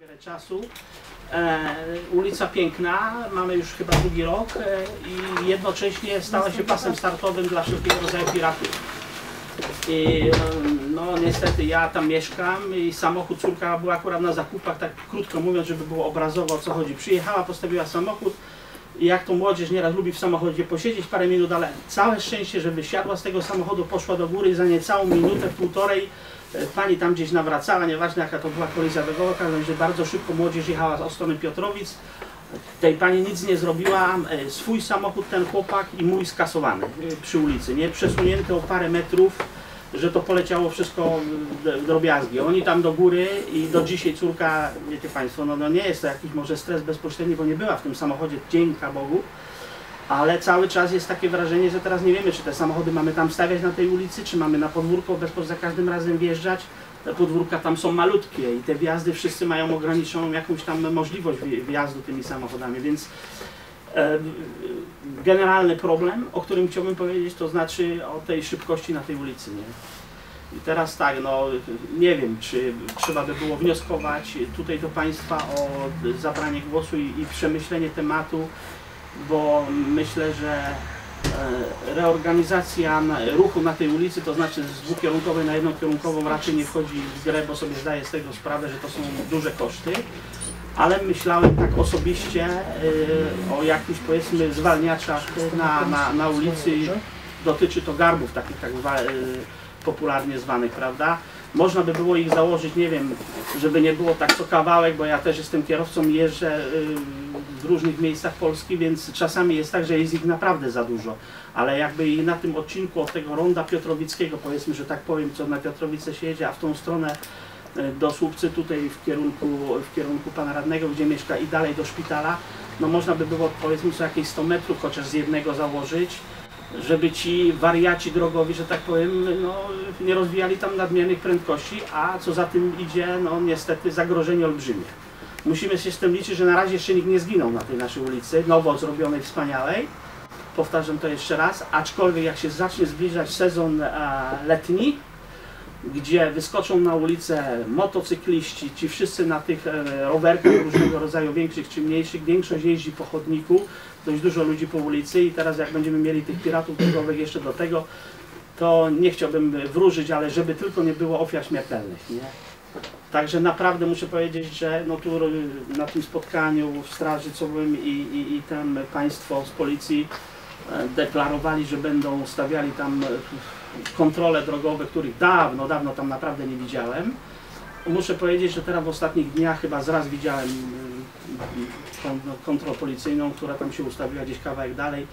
wiele czasu. E, ulica piękna, mamy już chyba drugi rok e, i jednocześnie stała się pasem startowym dla wszelkiego rodzaju piratów. I no niestety ja tam mieszkam i samochód córka była akurat na zakupach, tak krótko mówiąc, żeby było obrazowo o co chodzi. Przyjechała, postawiła samochód i jak to młodzież nieraz lubi w samochodzie posiedzieć parę minut, ale całe szczęście, że wysiadła z tego samochodu, poszła do góry i za niecałą minutę, półtorej e, pani tam gdzieś nawracała, nieważne jaka to była kolizja drogowa, każdym razie bardzo szybko młodzież jechała od strony Piotrowic. Tej pani nic nie zrobiła, e, swój samochód ten chłopak i mój skasowany e, przy ulicy, nie przesunięty o parę metrów, że to poleciało wszystko w drobiazgi. Oni tam do góry i do dzisiaj córka, wiecie Państwo, no, no nie jest to jakiś może stres bezpośredni, bo nie była w tym samochodzie, dzięki Bogu, ale cały czas jest takie wrażenie, że teraz nie wiemy, czy te samochody mamy tam stawiać na tej ulicy, czy mamy na podwórko bezpośrednio za każdym razem wjeżdżać. Te podwórka tam są malutkie i te wjazdy wszyscy mają ograniczoną jakąś tam możliwość wj- wjazdu tymi samochodami, więc generalny problem, o którym chciałbym powiedzieć, to znaczy o tej szybkości na tej ulicy. Nie? I teraz tak, no nie wiem, czy trzeba by było wnioskować tutaj do Państwa o zabranie głosu i, i przemyślenie tematu, bo myślę, że e, reorganizacja ruchu na tej ulicy, to znaczy z dwukierunkowej na jednokierunkową raczej nie wchodzi w grę, bo sobie zdaję z tego sprawę, że to są duże koszty. Ale myślałem tak osobiście e, o jakichś powiedzmy zwalniaczach na, na, na ulicy. Dotyczy to garbów takich tak e, popularnie zwanych, prawda? Można by było ich założyć, nie wiem, żeby nie było tak co kawałek, bo ja też jestem kierowcą i jeżdżę y, w różnych miejscach Polski, więc czasami jest tak, że jest ich naprawdę za dużo. Ale jakby na tym odcinku od tego ronda Piotrowickiego, powiedzmy, że tak powiem, co na Piotrowice się jedzie, a w tą stronę y, do Słupcy, tutaj w kierunku, w kierunku pana radnego, gdzie mieszka i dalej do szpitala, no można by było powiedzmy co jakieś 100 metrów chociaż z jednego założyć, żeby ci wariaci drogowi, że tak powiem, no, nie rozwijali tam nadmiernych prędkości, a co za tym idzie, no niestety zagrożenie olbrzymie. Musimy się z tym liczyć, że na razie jeszcze nikt nie zginął na tej naszej ulicy, nowo zrobionej, wspaniałej. Powtarzam to jeszcze raz, aczkolwiek jak się zacznie zbliżać sezon e, letni, gdzie wyskoczą na ulicę motocykliści, ci wszyscy na tych e, rowerkach różnego rodzaju, większych czy mniejszych, większość jeździ po chodniku, dość dużo ludzi po ulicy i teraz jak będziemy mieli tych piratów drogowych jeszcze do tego, to nie chciałbym wróżyć, ale żeby tylko nie było ofiar śmiertelnych, nie? Także naprawdę muszę powiedzieć, że no tu y, na tym spotkaniu w Straży co byłem i, i, i tam Państwo z Policji e, deklarowali, że będą stawiali tam e, kontrole drogowe, których dawno, dawno tam naprawdę nie widziałem. Muszę powiedzieć, że teraz w ostatnich dniach chyba zraz widziałem y, kon- no, kontrolę policyjną, która tam się ustawiła gdzieś kawałek dalej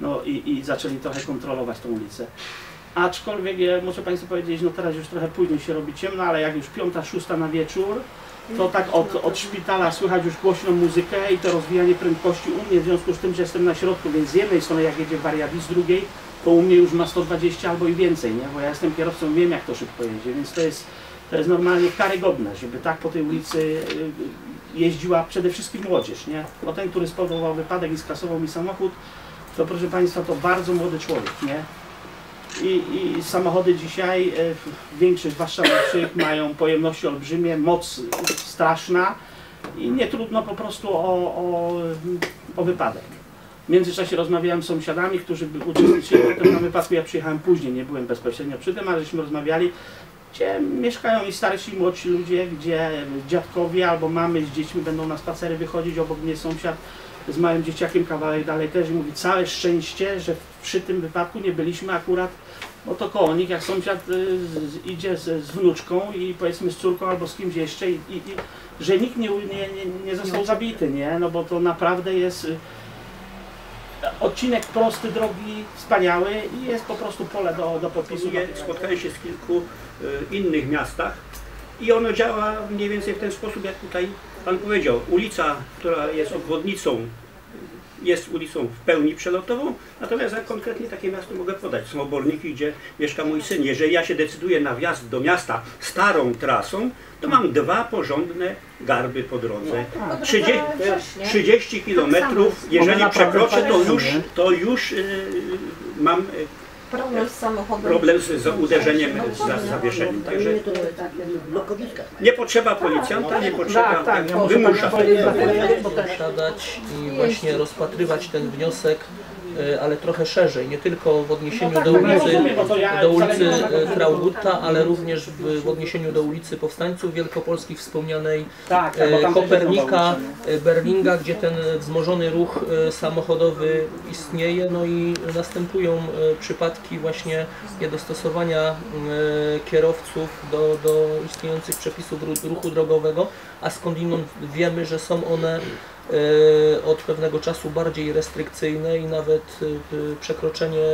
no i, i zaczęli trochę kontrolować tą ulicę. Aczkolwiek e, muszę Państwu powiedzieć, no teraz już trochę później się robi ciemno, ale jak już piąta, szósta na wieczór, to tak od, od szpitala słychać już głośną muzykę i to rozwijanie prędkości u mnie, w związku z tym, że jestem na środku, więc z jednej strony jak jedzie wariat i z drugiej, to u mnie już ma 120 albo i więcej, nie? bo ja jestem kierowcą, wiem jak to szybko jedzie, więc to jest, to jest normalnie karygodne, żeby tak po tej ulicy y, jeździła przede wszystkim młodzież, nie? Bo ten, który spowodował wypadek i skasował mi samochód, to proszę Państwa, to bardzo młody człowiek, nie? I, I samochody dzisiaj, e, większość warszawskich mają pojemności olbrzymie, moc straszna i nie trudno po prostu o, o, o wypadek. W międzyczasie rozmawiałem z sąsiadami, którzy uczestniczyli w tym wypadku. Ja przyjechałem później, nie byłem bezpośrednio przy tym, ale żeśmy rozmawiali, gdzie mieszkają i starsi, i młodsi ludzie, gdzie dziadkowie albo mamy z dziećmi będą na spacery wychodzić, obok mnie sąsiad z małym dzieciakiem kawałek dalej też i mówi całe szczęście, że przy tym wypadku nie byliśmy akurat, bo to koło nich, jak sąsiad y, z, idzie z, z wnuczką i powiedzmy z córką albo z kimś jeszcze i, i, i że nikt nie, nie, nie, nie został zabity, nie? No bo to naprawdę jest y, odcinek prosty, drogi, wspaniały i jest po prostu pole do, do podpisu. Nie, spotkałem się z kilku y, innych miastach i ono działa mniej więcej w ten sposób, jak tutaj Pan powiedział. Ulica, która jest obwodnicą, jest ulicą w pełni przelotową, natomiast ja konkretnie takie miasto mogę podać. Są oborniki, gdzie mieszka mój syn. Jeżeli ja się decyduję na wjazd do miasta starą trasą, to mam dwa porządne garby po drodze. 30, 30 kilometrów, jeżeli One naprawdę przekroczę, to już, to już y, mam y, Problem z samochodem. problem z, z uderzeniem, z za- zawieszeniem. Także nie potrzeba policjanta, nie potrzeba Tak, tak, wymusza. tak powiedzieć, bo też siadać i właśnie rozpatrywać ten wniosek, e, ale trochę szerzej, nie tylko w odniesieniu do no ulicy, ja do wcale ulicy nie mam e, Traugutta, ale również w, odniesieniu do ulicy Powstańców Wielkopolskich wspomnianej Tak, tak, e, Kopernika, e, Berlinga, gdzie ten wzmożony ruch e, samochodowy istnieje, no i następują e, przypadki właśnie niedostosowania e, kierowców do, do istniejących przepisów ru- ruchu drogowego, a skądinąd wiemy, że są one e, od pewnego czasu bardziej restrykcyjne i nawet e, przekroczenie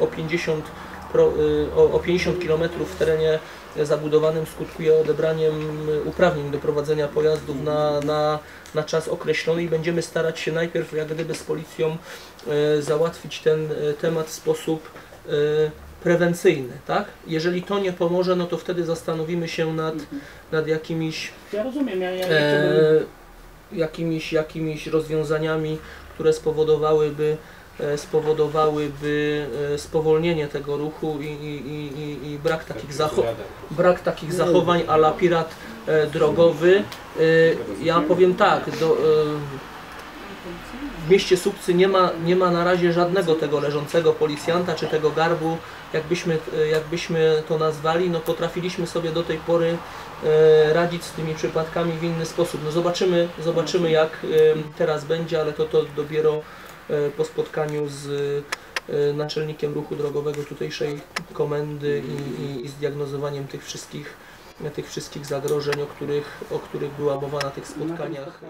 o 50 pro, y, o, o 50 km w terenie zabudowanym skutkuje odebraniem uprawnień do prowadzenia pojazdów na, na, na czas określony i będziemy starać się najpierw jak gdyby z policją e, załatwić ten e, temat w sposób e, prewencyjny, tak? Jeżeli to nie pomoże, no to wtedy zastanowimy się nad, nad jakimiś Ja rozumiem, ja, ja, ja e, jakimiś, jakimiś rozwiązaniami, które spowodowałyby, e, spowodowałyby e, spowolnienie tego ruchu i, i, i, i- brak takich, zacho- brak takich zachowań a la pirat e, drogowy. Ja powiem tak, do, w mieście Subcy nie ma, nie ma na razie żadnego tego leżącego policjanta, czy tego garbu, jakbyśmy, jakbyśmy to nazwali, no potrafiliśmy sobie do tej pory e, radzić z tymi przypadkami w inny sposób. No zobaczymy, zobaczymy jak teraz będzie, ale to, to dopiero e, po spotkaniu z e, naczelnikiem ruchu drogowego tutejszej komendy i, i, i zdiagnozowaniem tych wszystkich, tych wszystkich zagrożeń, o których, o których była mowa na tych spotkaniach.